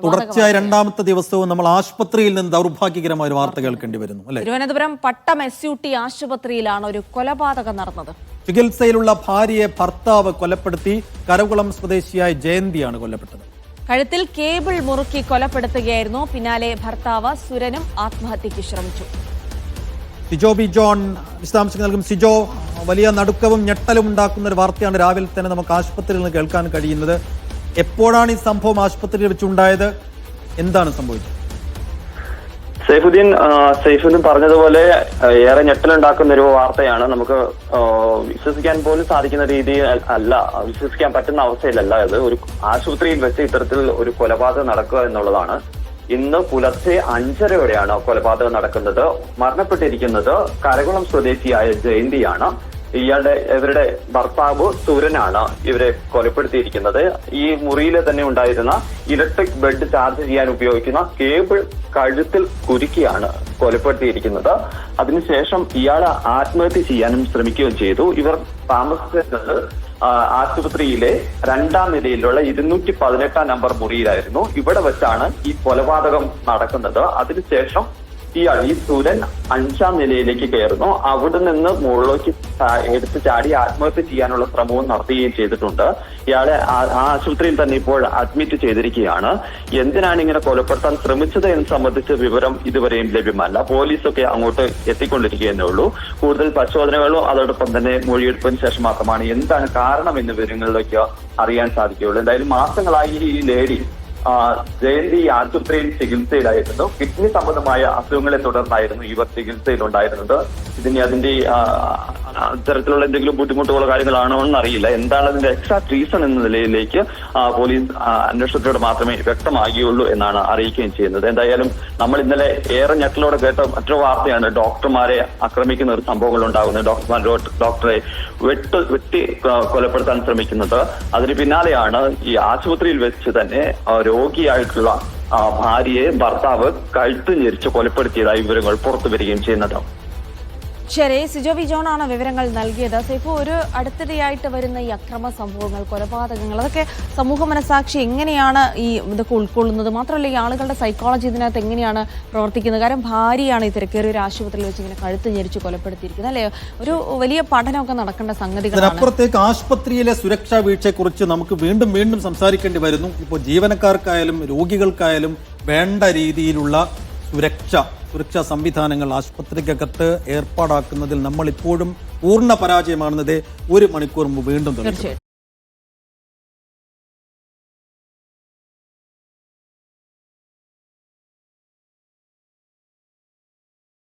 തുടർച്ചയായ രണ്ടാമത്തെ ദിവസവും നമ്മൾ ആശുപത്രിയിൽ നിന്ന് ദൗർഭാഗ്യകരമായ ഒരു വാർത്ത കേൾക്കേണ്ടി വരുന്നു അല്ലെ? Thiruvananthapuram Pattom S U T ആശുപത്രിയിലാണ് ഒരു കൊലപാതകം നടന്നത്. ചികിത്സയിലുള്ള ഭാര്യയെ ഭർത്താവ് കൊലപ്പെടുത്തി കരകുളം സ്വദേശിയായ ജയന്തിയാണ് കൊല്ലപ്പെട്ടത്. കഴുത്തിൽ കേബിൾ മുറുക്കി കൊലപ്പെടുത്തുകയായിരുന്നു. പിന്നാലെ ഭർത്താവ് സുരനും ആത്മഹത്യക്ക് ശ്രമിച്ചു. സിജോ ബി ജോൺ വിശദാംശങ്ങൾ നൽകും. സിജോ വലിയ നടുക്കവും ഞെട്ടലും ഉണ്ടാക്കുന്ന ഒരു വാർത്തയാണ് രാവിലെ തന്നെ നമുക്ക് ആശുപത്രിയിൽ നിന്ന് കേൾക്കാൻ കഴിയുന്നത്. എപ്പോഴാണ് ഈ സംഭവം ആശുപത്രിയിൽ വെച്ചുണ്ടായത്? എന്താണ് സംഭവിച്ചത്? സൈഫുദ്ദീൻ സൈഫുദ്ദീൻ പറഞ്ഞതുപോലെ ഏറെ ഞെട്ടലുണ്ടാക്കുന്ന ഒരു വാർത്തയാണ്. നമുക്ക് വിശ്വസിക്കാൻ പോലും സാധിക്കുന്ന രീതി അല്ല. വിശ്വസിക്കാൻ പറ്റുന്ന അവസ്ഥയിലല്ല ഇത്. ഒരു ആശുപത്രിയിൽ വെച്ച് ഇത്തരത്തിൽ ഒരു കൊലപാതകം നടക്കുക എന്നുള്ളതാണ്. ഇന്ന് പുലർച്ചെ അഞ്ചരയോടെയാണ് കൊലപാതകം നടക്കുന്നത്. മരണപ്പെട്ടിരിക്കുന്നത് കരകുളം സ്വദേശിയായ ജയന്തിയാണ്. ഇയാളുടെ ഇവരുടെ ഭർത്താവ് സൂരനാണ് ഇവരെ കൊലപ്പെടുത്തിയിരിക്കുന്നത്. ഈ മുറിയിലെ തന്നെ ഉണ്ടായിരുന്ന ഇലക്ട്രിക് ബെഡ് ചാർജ് ചെയ്യാൻ ഉപയോഗിക്കുന്ന കേബിൾ കഴുത്തിൽ കുരുക്കിയാണ് കൊലപ്പെടുത്തിയിരിക്കുന്നത്. അതിനുശേഷം ഇയാൾ ആത്മഹത്യ ചെയ്യാനും ശ്രമിക്കുകയും ചെയ്തു. ഇവർ താമസിച്ചത് ആ, ആശുപത്രിയിലെ രണ്ടാം നിലയിലുള്ള ഇരുന്നൂറ്റി പതിനെട്ടാം നമ്പർ മുറിയിലായിരുന്നു. ഇവിടെ വെച്ചാണ് ഈ കൊലപാതകം നടക്കുന്നത്. അതിനുശേഷം ഈ സൂര്യൻ അഞ്ചാം നിലയിലേക്ക് കയറുന്നു. അവിടെ നിന്ന് മുകളിലേക്ക് എടുത്തു ചാടി ആത്മഹത്യ ചെയ്യാനുള്ള ശ്രമവും നടത്തുകയും ചെയ്തിട്ടുണ്ട്. ഇയാളെ ആ- ആശുപത്രിയിൽ തന്നെ ഇപ്പോൾ അഡ്മിറ്റ് ചെയ്തിരിക്കുകയാണ്. എന്തിനാണ് ഇങ്ങനെ കൊലപ്പെടുത്താൻ ശ്രമിച്ചത് എന്ന് സംബന്ധിച്ച വിവരം ഇതുവരെയും ലഭ്യമല്ല. പോലീസൊക്കെ അങ്ങോട്ട് എത്തിക്കൊണ്ടിരിക്കുകയെന്നേ ഉള്ളൂ. കൂടുതൽ പരിശോധനകളും അതോടൊപ്പം തന്നെ മൊഴിയെടുപ്പിന് ശേഷം മാത്രമാണ്. എന്താണ് കാരണം എന്ന് വിവരങ്ങളിലേക്ക് അറിയാൻ സാധിക്കുകയുള്ളൂ. എന്തായാലും മാസങ്ങളായി ഈ ലേഡി ജയന്തി ആശുപത്രിയിൽ ചികിത്സയിലായിരുന്നു. കിഡ്നി സംബന്ധമായ അസുഖങ്ങളെ തുടർന്നായിരുന്നു ഇവർ ചികിത്സയിലുണ്ടായിരുന്നത്. ഇതിന് അതിന്റെ ആ, എന്തെങ്കിലും ബുദ്ധിമുട്ടുകളോ കാര്യങ്ങളാണോ എന്ന് അറിയില്ല എന്താണ് അതിന്റെ എക്സാക്ട് റീസൺ എന്ന നിലയിലേക്ക് പോലീസ് അന്വേഷണത്തിലൂടെ മാത്രമേ വ്യക്തമാകുകയുള്ളൂ എന്നാണ് അറിയിക്കുകയും ചെയ്യുന്നത്. എന്തായാലും നമ്മൾ ഇന്നലെ ഏറെ ഞെട്ടലോടെ കേട്ട മറ്റൊരു വാർത്തയാണ് ഡോക്ടർമാരെ ആക്രമിക്കുന്ന ഒരു സംഭവങ്ങൾ ഉണ്ടാകുന്നത്. ഡോക്ടർമാർ ഡോക്ടറെ വെട്ട് വെട്ടി കൊലപ്പെടുത്താൻ ശ്രമിക്കുന്നത്. അതിന് പിന്നാലെയാണ് ഈ ആശുപത്രിയിൽ വെച്ച് തന്നെ ആ, രോഗിയായിട്ടുള്ള ഭാര്യയെ ഭർത്താവ് കഴുത്ത് ഞെരിച്ച് കൊലപ്പെടുത്തിയതായി വിവരങ്ങൾ പുറത്തു വരികയും ചെയ്യുന്നത് ശരി സിജോ വിജോണാണ് വിവരങ്ങൾ നൽകിയത്. സൈഫു ഒരു അടുത്തിടെയായിട്ട് വരുന്ന ഈ അക്രമ സംഭവങ്ങൾ കൊലപാതകങ്ങൾ അതൊക്കെ സമൂഹ മനസാക്ഷി എങ്ങനെയാണ് ഈ ഇതൊക്കെ ഉൾക്കൊള്ളുന്നത്? മാത്രമല്ല ഈ ആളുകളുടെ സൈക്കോളജി ഇതിനകത്ത് എങ്ങനെയാണ് പ്രവർത്തിക്കുന്നത്? കാരണം ഭാര്യയാണ് ഈ തിരക്കേറിയ ഒരു ആശുപത്രിയിൽ വെച്ച് ഇങ്ങനെ കഴുത്ത് ഞെരിച്ച് കൊലപ്പെടുത്തിയിരിക്കുന്നത് അല്ലേ? ഒരു വലിയ പഠനമൊക്കെ നടക്കേണ്ട സംഗതികളാണ്. അപ്പുറത്തേക്ക് ആശുപത്രിയിലെ സുരക്ഷാ വീഴ്ചയെക്കുറിച്ച് നമുക്ക് വീണ്ടും വീണ്ടും സംസാരിക്കേണ്ടി വരുന്നു. ഇപ്പോൾ ജീവനക്കാർക്കായാലും രോഗികൾക്കായാലും വേണ്ട രീതിയിലുള്ള സുരക്ഷ. സുരക്ഷാ സംവിധാനങ്ങൾ ആശുപത്രിക്കകത്ത് ഏർപ്പാടാക്കുന്നതിൽ നമ്മൾ ഇപ്പോഴും പൂർണ പരാജയമാണെന്നത് ഒരു മണിക്കൂർ മുമ്പ് വീണ്ടും തീർച്ചയായിട്ടും.